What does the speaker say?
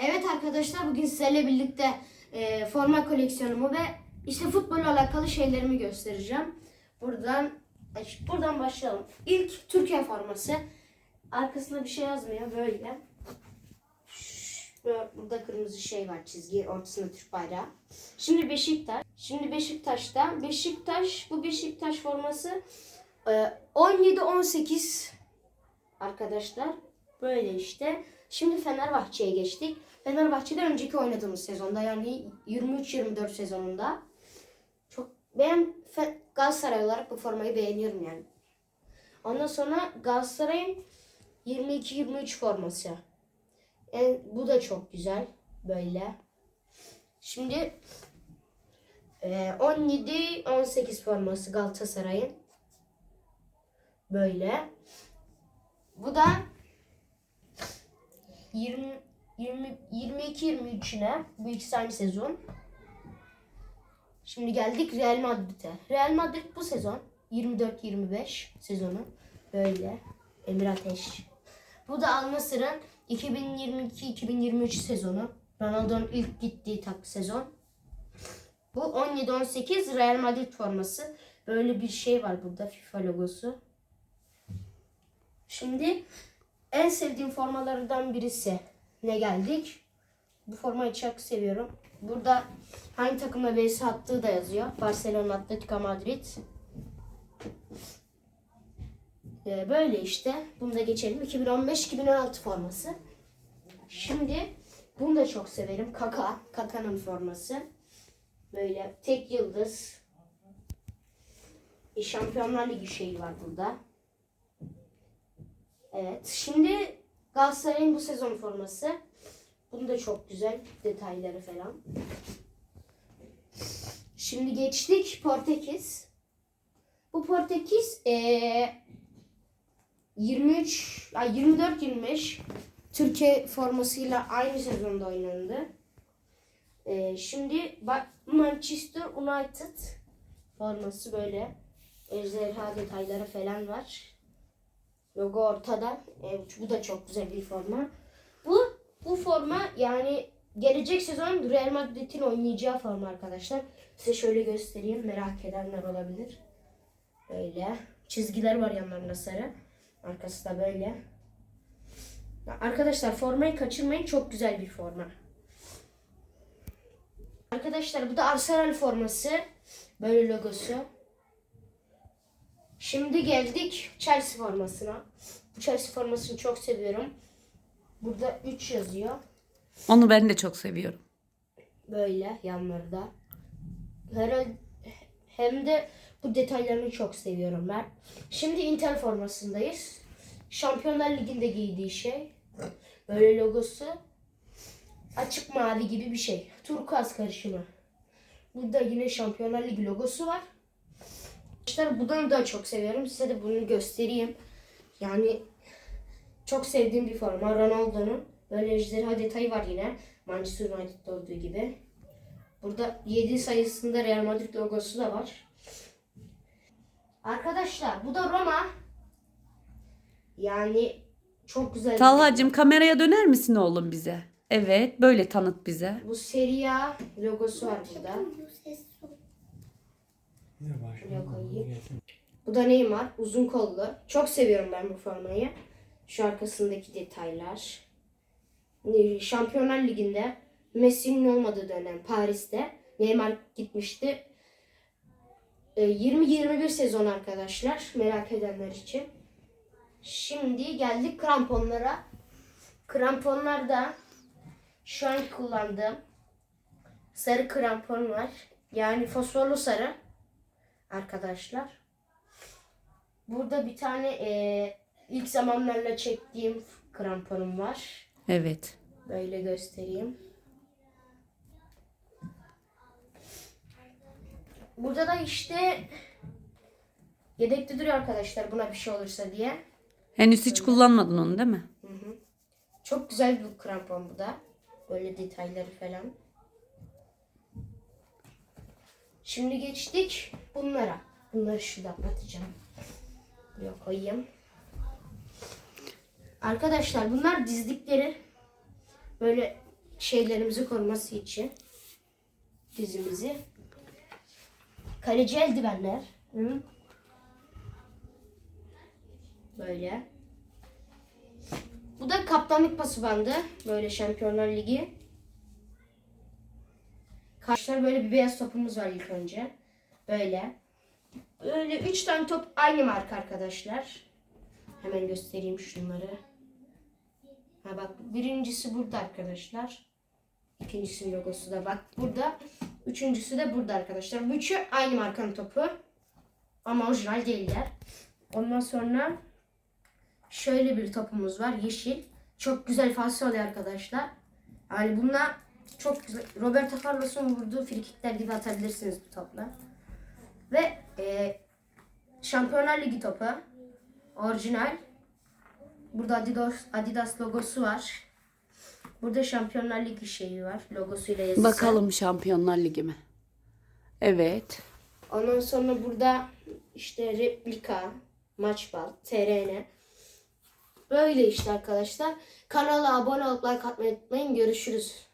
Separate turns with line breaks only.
Evet arkadaşlar bugün sizlerle birlikte e, forma koleksiyonumu ve işte futbolla alakalı şeylerimi göstereceğim. Buradan buradan başlayalım. İlk Türkiye forması. Arkasında bir şey yazmıyor böyle. Burada kırmızı şey var çizgi ortasında Türk bayrağı. Şimdi Beşiktaş. Şimdi Beşiktaş'ta. Beşiktaş bu Beşiktaş forması e, 17-18 arkadaşlar. Böyle işte. Şimdi Fenerbahçe'ye geçtik. Fenerbahçe'de önceki oynadığımız sezonda yani 23-24 sezonunda çok ben Galatasaray olarak bu formayı beğeniyorum yani. Ondan sonra Galatasaray'ın 22-23 forması. En, bu da çok güzel böyle. Şimdi e, 17-18 forması Galatasaray'ın. Böyle. Bu da 20 20 22 23'üne bu ikisi aynı sezon. Şimdi geldik Real Madrid'e. Real Madrid bu sezon 24 25 sezonu böyle Emir Ateş. Bu da Al Nassr'ın 2022 2023 sezonu. Ronaldo'nun ilk gittiği tak sezon. Bu 17 18 Real Madrid forması. Böyle bir şey var burada FIFA logosu. Şimdi en sevdiğim formalardan birisi ne geldik? Bu formayı çok seviyorum. Burada hangi takımla vs attığı da yazıyor. Barcelona, Atletico Madrid. Ee, böyle işte. Bunu da geçelim. 2015-2016 forması. Şimdi bunu da çok severim. Kaka. Kaka'nın forması. Böyle tek yıldız. Şampiyonlar Ligi şeyi var burada. Evet. Şimdi Galatasaray'ın bu sezon forması. Bunu da çok güzel detayları falan. Şimdi geçtik Portekiz. Bu Portekiz eee 23 ay 24 25 Türkiye formasıyla aynı sezonda oynandı. Eee, şimdi Manchester United forması böyle ejderha detayları falan var. Logo ortada. Evet, bu da çok güzel bir forma. Bu bu forma yani gelecek sezon Real Madrid'in oynayacağı forma arkadaşlar. Size şöyle göstereyim. Merak edenler olabilir. Böyle. Çizgiler var yanlarında sarı. Arkası da böyle. Arkadaşlar formayı kaçırmayın. Çok güzel bir forma. Arkadaşlar bu da Arsenal forması. Böyle logosu. Şimdi geldik Chelsea formasına. Bu Chelsea formasını çok seviyorum. Burada 3 yazıyor.
Onu ben de çok seviyorum.
Böyle yanlarda. Herhalde hem de bu detaylarını çok seviyorum ben. Şimdi Inter formasındayız. Şampiyonlar Ligi'nde giydiği şey. Böyle logosu. Açık mavi gibi bir şey. Turkuaz karışımı. Burada yine Şampiyonlar Ligi logosu var. Arkadaşlar bunu da çok seviyorum. Size de bunu göstereyim. Yani çok sevdiğim bir forma. Ronaldo'nun böyle ejderha detayı var yine. Manchester United'da olduğu gibi. Burada 7 sayısında Real Madrid logosu da var. Arkadaşlar bu da Roma. Yani çok güzel.
Talhacığım kameraya döner misin oğlum bize? Evet böyle tanıt bize.
Bu Serie A logosu var burada. Buraya koyayım. Bu da Neymar. Uzun kollu. Çok seviyorum ben bu formayı. Şu arkasındaki detaylar. Ee, Şampiyonlar Ligi'nde Messi'nin olmadığı dönem Paris'te Neymar gitmişti. Ee, 20-21 sezon arkadaşlar. Merak edenler için. Şimdi geldik kramponlara. Kramponlarda şu an kullandığım sarı krampon var. Yani fosforlu sarı arkadaşlar. Burada bir tane eee, ilk zamanlarla çektiğim kramponum var.
Evet.
Böyle göstereyim. Burada da işte yedekte duruyor arkadaşlar buna bir şey olursa diye.
Henüz hiç kullanmadın onu değil mi?
Çok güzel bir krampon bu da. Böyle detayları falan. Şimdi geçtik bunlara. Bunları şurada atacağım. Buraya koyayım. Arkadaşlar bunlar dizdikleri böyle şeylerimizi koruması için dizimizi. Kaleci eldivenler. Hı. Böyle. Bu da kaptanlık pası bandı. Böyle Şampiyonlar Ligi. Karşılar böyle bir beyaz topumuz var ilk önce. Böyle. Böyle üç tane top aynı marka arkadaşlar. Hemen göstereyim şunları. Ha bak birincisi burada arkadaşlar. İkincisinin logosu da bak burada. Üçüncüsü de burada arkadaşlar. Bu üçü aynı markanın topu. Ama orijinal değiller. Ondan sonra şöyle bir topumuz var. Yeşil. Çok güzel faslı oluyor arkadaşlar. Yani bununla çok güzel. Roberto Carlos'un vurduğu frikikler gibi atabilirsiniz bu topla. Ve e, Şampiyonlar Ligi topu. Orijinal. Burada Adidas, Adidas logosu var. Burada Şampiyonlar Ligi şeyi var. Logosuyla yazısı.
Bakalım Şampiyonlar Ligi mi? Evet.
Ondan sonra burada işte replika, maç bal, TRN. Böyle işte arkadaşlar. Kanala abone olup like atmayı unutmayın. Görüşürüz.